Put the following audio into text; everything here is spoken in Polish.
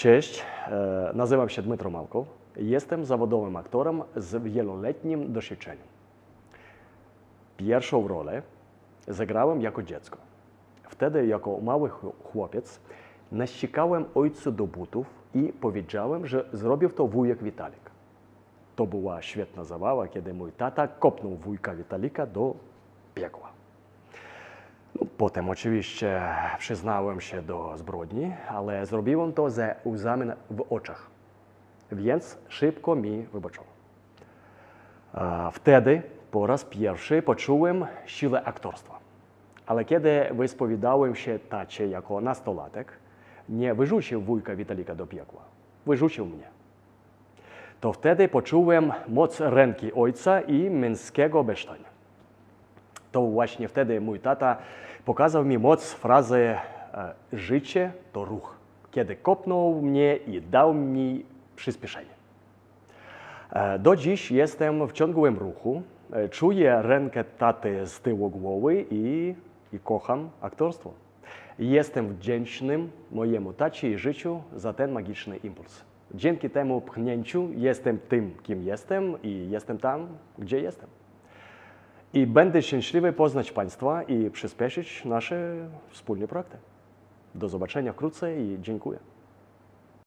Cześć, e, nazywam się Dmytro Malkow. Jestem zawodowym aktorem z wieloletnim doświadczeniem. Pierwszą rolę zagrałem jako dziecko. Wtedy, jako mały ch- chłopiec, naściekałem ojcu do butów i powiedziałem, że zrobił to wujek Witalik. To była świetna zabawa, kiedy mój tata kopnął wujka Witalika do piekła. Potem oczywiście przyznałem się do ale zrobiłem to ze łzami na- w oczach, więc szybko mi wybaczono. A Wtedy po raz pierwszy poczułem siłę aktorstwa. Ale kiedy wyspowiadałem się tacie jako nastolatek, nie wyrzucił wujka Witalika do piekła, wyrzucił mnie. To wtedy poczułem moc ręki ojca i męskiego besztania. To właśnie wtedy mój tata pokazał mi moc frazy e, życie to ruch, kiedy kopnął mnie i dał mi przyspieszenie. E, Do dziś jestem w ciągłym ruchu, e, czuję rękę taty z tyłu głowy i, i kocham aktorstwo. Jestem wdzięcznym mojemu tacie i życiu za ten magiczny impuls. Dzięki temu pchnięciu jestem tym, kim jestem i jestem tam, gdzie jestem. I będę szczęśliwy poznać Państwa i przyspieszyć nasze wspólne projekty. Do zobaczenia wkrótce i dziękuję.